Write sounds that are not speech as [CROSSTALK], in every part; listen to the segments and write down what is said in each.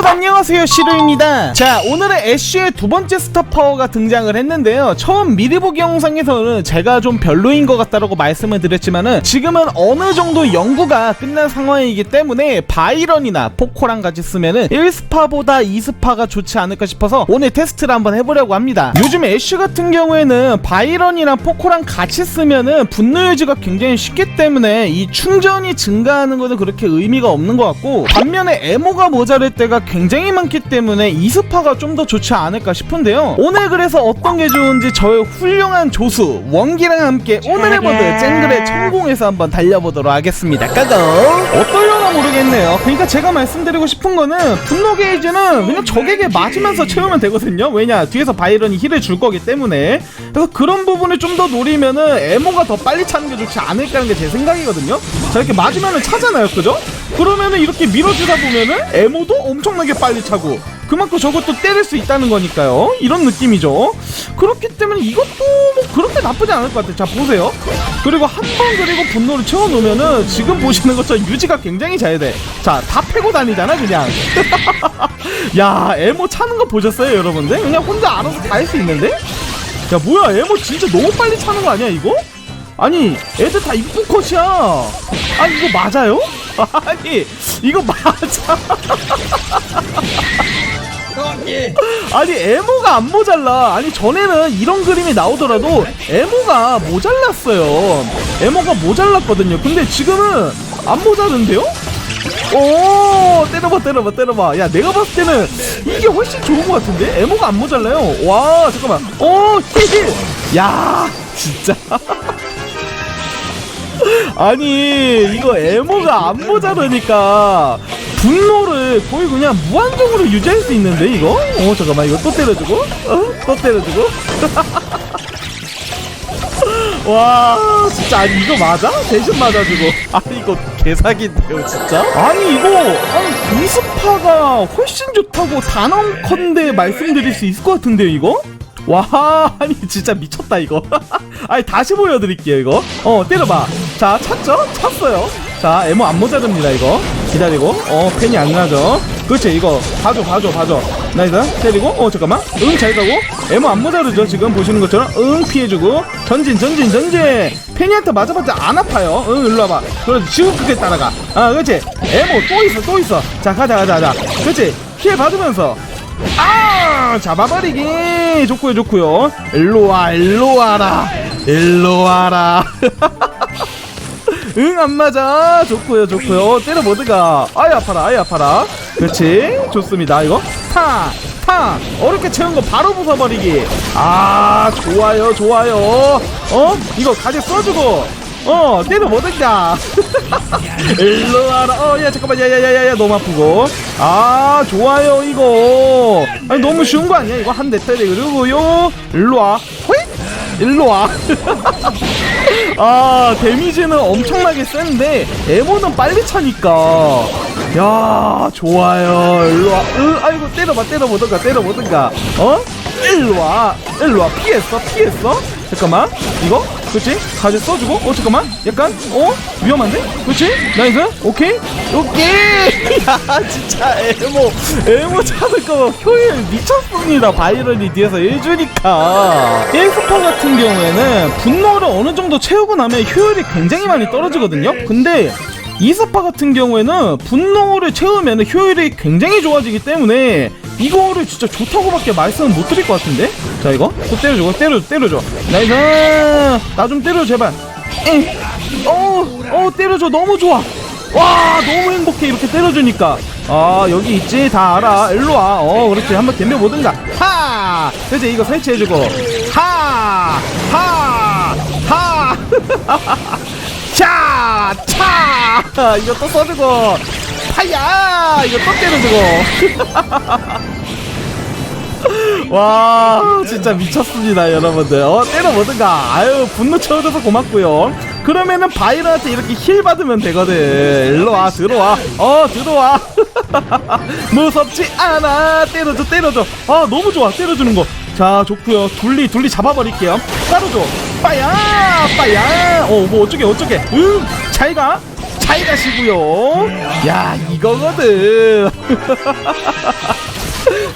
여러분 안녕하세요. 시루입니다. 자 오늘은 애쉬의 두 번째 스타 파워가 등장을 했는데요. 처음 미리 보기 영상에서는 제가 좀 별로인 것 같다라고 말씀을 드렸지만은 지금은 어느 정도 연구가 끝난 상황이기 때문에 바이런이나 포코랑 같이 쓰면은 1스파보다 2스파가 좋지 않을까 싶어서 오늘 테스트를 한번 해보려고 합니다. 요즘 애쉬 같은 경우에는 바이런이랑 포코랑 같이 쓰면은 분노 유지가 굉장히 쉽기 때문에 이 충전이 증가하는 것은 그렇게 의미가 없는 것 같고 반면에 에모가 모자랄 때가 굉장히 많기 때문에 이스파가 좀 더 좋지 않을까 싶은데요. 오늘 그래서 어떤 게 좋은지 저의 훌륭한 조수 원기랑 함께 오늘의 버드 쨍글의 천공에서 한번 달려보도록 하겠습니다. 까고 모르겠네요. 그러니까 제가 말씀드리고 싶은 거는 분노 게이지는 그냥 적에게 맞으면서 채우면 되거든요. 왜냐? 뒤에서 바이런이 힐을 줄 거기 때문에. 그래서 그런 부분을 좀 더 노리면은 에모가 더 빨리 차는 게 좋지 않을까라는 게 제 생각이거든요. 자 이렇게 맞으면은 차잖아요. 그죠? 그러면은 이렇게 밀어주다 보면은 에모도 엄청나게 빨리 차고 그만큼 저것도 때릴 수 있다는 거니까요 이런 느낌이죠 그렇기 때문에 이것도 뭐 그렇게 나쁘지 않을 것 같아요 자 보세요 그리고 한 번 그리고 분노를 채워놓으면은 지금 보시는 것처럼 유지가 굉장히 잘 돼 자 다 패고 다니잖아 그냥 [LAUGHS] 야 에모 차는 거 보셨어요 여러분들? 그냥 혼자 알아서 다 할 수 있는데? 야 뭐야 에모 진짜 너무 빨리 차는 거 아니야 이거? 아니 애들 다 입구 컷이야 아니 이거 맞아요? [LAUGHS] 아니 이거 맞아 [LAUGHS] 아니 에모가 안 모자라. 아니 전에는 이런 그림이 나오더라도 에모가 모자랐어요. 에모가 모자랐거든요. 근데 지금은 안 모자른데요? 오 때려봐 때려봐 때려봐. 야 내가 봤을 때는 이게 훨씬 좋은 것 같은데? 에모가 안 모자라요? 와 잠깐만. 오힐힐야 진짜. [LAUGHS] 아니 이거 에모가 안 모자르니까 분노를 거의 그냥 무한정으로 유지할 수 있는데 이거? 어 잠깐만 이거 또 때려주고 어? 또 때려주고 [LAUGHS] 와 진짜 아니 이거 맞아? 대신 맞아주고 아니 이거 개사기인데요 진짜? 아니 이거 아니 이스파가 훨씬 좋다고 단언컨대 말씀드릴 수 있을 것 같은데요 이거? 와 [LAUGHS] 아니 진짜 미쳤다 이거 [LAUGHS] 아니 다시 보여드릴게요 이거 어 때려봐 자 찼죠? 찼어요 자 에모 안 모자릅니다 이거 기다리고. 어 펜이 안 나죠. 그렇지 이거. 봐줘 봐줘 봐줘. 나이스. 때리고 어 잠깐만. 응 잘 가고. 에모 안 모자르죠 지금? 보시는 것처럼. 응 피해주고. 전진 전진 전진. 펜이한테 맞아봤자 안 아파요. 응 일로 와봐. 그렇지 지금 끝에 따라가. 아 그렇지. 에모 또 있어 또 있어. 자 가자 가자 가자. 그렇지. 피해 받으면서. 아 잡아버리기. 좋고요 좋고요. 일로 와 일로 와라. 일로 와라 [LAUGHS] 응 안 맞아. 좋고요 좋고요. 때려 모드가. 아예 아파라 아예 아파라. 그렇지? 좋습니다. 이거 탕 탕 어렵게 채운 거 바로 부숴버리기. 아 좋아요 좋아요. 어? 이거 가지 써주고. 어 때려 모든가. [LAUGHS] 일로 와라. 어야 잠깐만. 야야야야야 너무 아프고. 아 좋아요 이거. 아니 너무 쉬운 거 아니야? 이거 한 대 때려 그리고요 일로 와. 호잇 일로 와. [LAUGHS] 아 데미지는 엄청나게 센데 에모는 빨리 차니까. 야 좋아요. 일로 와. 으 아이고 때려봐 때려보든가 때려보든가. 어? 일로 와. 일로 와. 피했어 피했어? 잠깐만. 이거 그렇지 가지 써주고? 어 잠깐만. 약간 어? 위험한데? 그렇지 나이스. 오케이. 오케이. [LAUGHS] 야 진짜 에모 에모 거 효율 미쳤습니다. 바이런이 뒤에서 해주니까. 1스파 같은 경우에는 분노를 어느 정도 채우고 나면 효율이 굉장히 많이 떨어지거든요. 근데 이스파 같은 경우에는 분노를 채우면 효율이 굉장히 좋아지기 때문에 이거를 진짜 좋다고밖에 말씀을 못 드릴 것 같은데? 자 이거? 또 때려줘 때려줘 때려줘. 나이스! 나 좀 때려 제발. 어어 때려줘. 너무 좋아. 와 너무 행복해 이렇게 때려주니까. 아 여기 있지? 다 알아. 일로 와 어 그렇지. 한번 덤벼보든가. 하! 그렇지 이거 설치해주고. 하하하! [LAUGHS] 차! 차! 이거 또 써주고. 파야! 이거 또 때려주고 [LAUGHS] 와 진짜 미쳤습니다 여러분들. 어 때려보든가. 아유 분노 채워줘서 고맙고요. 그러면은 바이런한테 이렇게 힐 받으면 되거든. 일로 와 들어와. 어 들어와. [LAUGHS] 무섭지 않아. 때려줘 때려줘. 아 너무 좋아. 때려주는 거자 좋고요. 둘리 둘리 잡아버릴게요. 따로줘. 빠야 빠야. 어 뭐 어쩌게 어쩌게 응잘가. 잘 가시고요. 야 이거거든 [LAUGHS]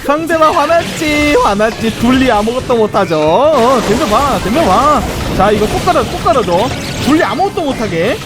상대방 화났지 화났지. 둘리 아무것도 못하죠. 어 덤벼봐 덤벼봐. 자 이거 또 깔아 또 깔아줘. 둘리 아무것도 못하게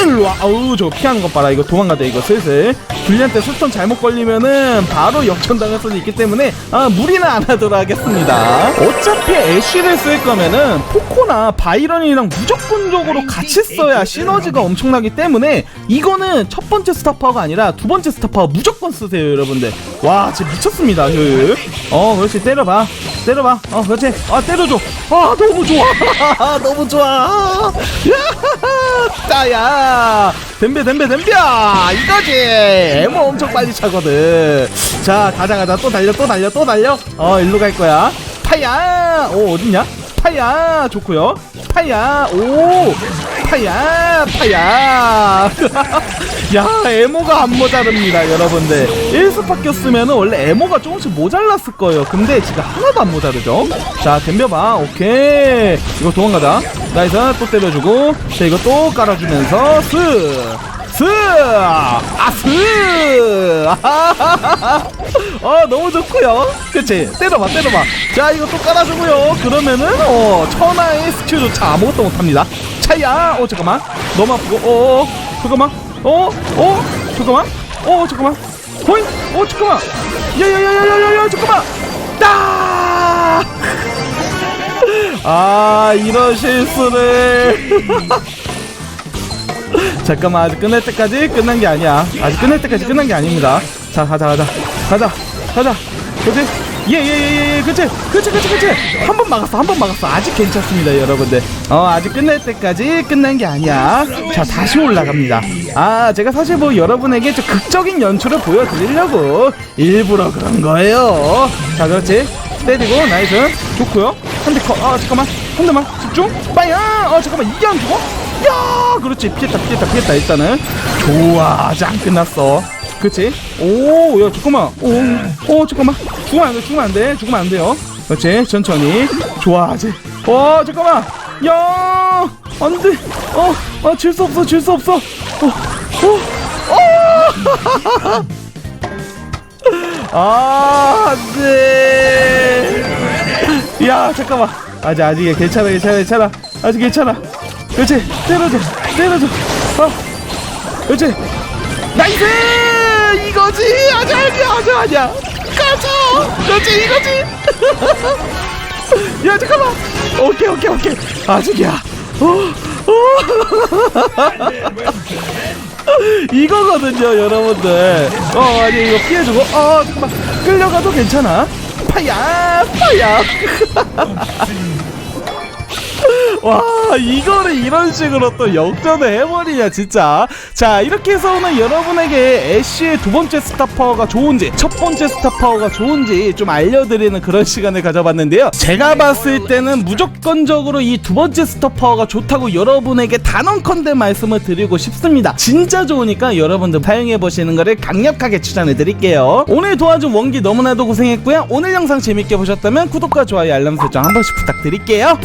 일로와. 아우 저 피하는 것 봐라. 이거 도망가자 이거. 슬슬. 둘리한테 수천 잘못 걸리면은 바로 역전당할 수도 있기 때문에 아 무리는 안 하도록 하겠습니다. 어차피 애쉬를 쓸 거면은 포코나 바이런이랑 무조건적으로 같이 써야 시너지가 엄청나기 때문에 이거는 첫 번째 스타파워가 아니라 두 번째 스타파워 무조건 쓰세요 여러분들. 와 진짜 미쳤습니다 효율. 어 그렇지. 때려봐. 때려봐. 어 그렇지. 아 때려줘. 아 너무 좋아. [LAUGHS] 너무 좋아. [LAUGHS] 야 [LAUGHS] 따야 덤벼 덤벼 덤벼! 이거지! 에모 엄청 빨리 차거든. 자 가자 가자. 또 달려 또 달려 또 달려. 어 일로 갈 거야. 파야! 오 어딨냐 파야 좋고요. 파야 오 파야 파야. [LAUGHS] 야 에모가 안 모자릅니다 여러분들. 1수 바뀌었으면 원래 에모가 조금씩 모자랐을 거예요. 근데 지금 하나도 안 모자르죠? 자 덤벼봐. 오케이. 이거 도망가자. 나이스 또 때려주고. 자 이거 또 깔아주면서 스 스! 아스! [LAUGHS] 어 너무 좋고요. 그치? 때려봐 때려봐. 자 이거 또 깔아주고요. 그러면은 어 천하의 스킬조차 아무것도 못합니다. 차야! 어 잠깐만. 너무 아프고. 어, 어 잠깐만. 어? 어? 잠깐만. 어 잠깐만. 호잉! 어 잠깐만. 야 야 야 야 야야야 잠깐만. 따! [LAUGHS] 아 이런 실수를 [LAUGHS] 잠깐만 아직 끝날 때까지 끝난 게 아니야. 아직 끝날 때까지 끝난 게 아닙니다. 자 가자 가자. 가자 가자. 그치 예예 예 예 그치 그치 그치 그치 한 번 막았어 한 번 막았어. 아직 괜찮습니다 여러분들. 어 아직 끝날 때까지 끝난 게 아니야. 자 다시 올라갑니다. 아 제가 사실 뭐 여러분에게 좀 극적인 연출을 보여드리려고 일부러 그런 거예요. 자 그렇지. 때리고 나이스. 좋고요. 한 대 컷아 잠깐만. 한 대만. 집중. 빠야! 어 잠깐만. 이게 안 죽어 야! 그렇지. 피했다 피했다 피했다 일단은. 좋아. 안 끝났어. 그렇지 오야 잠깐만. 오오 잠깐만. 죽으면 안돼 죽으면 안돼 죽으면 안 돼요. 그렇지? 천천히. 좋아 아직. 어 잠깐만. 야! 안돼. 어질 수 없어 질 수 없어 어어! [LAUGHS] 아, 안 돼. 야, 잠깐만. 아직 아직 괜찮아, 괜찮아, 괜찮아. 아직 괜찮아. 그렇지, 때려줘, 때려줘. 어, 그렇지. 나이스! 이거지. 아직 아니야, 아직 아니야. 가자. 그렇지, 이거지. [LAUGHS] 야, 잠깐만. 오케이, 오케이, 오케이. 아직이야. 어, 어. [LAUGHS] 이거거든요, 여러분들. 어, 아니, 이거 피해주고, 어, 잠깐만. 끌려가도 괜찮아. 파야, 파야. [LAUGHS] 와, 이거를 이런 식으로 또 역전을 해버리냐, 진짜. 자, 이렇게 해서 오늘 여러분에게 애쉬의 두 번째 스타 파워가 좋은지, 첫 번째 스타 파워가 좋은지 좀 알려드리는 그런 시간을 가져봤는데요. 제가 봤을 때는 무조건적으로 이 두 번째 스타 파워가 좋다고 여러분에게 단언컨대 말씀을 드리고 싶습니다. 진짜 좋으니까 여러분들 사용해보시는 거를 강력하게 추천해드릴게요. 오늘 도와준 원기 너무나도 고생했고요. 오늘 영상 재밌게 보셨다면 구독과 좋아요, 알람 설정 한 번씩 부탁드릴게요.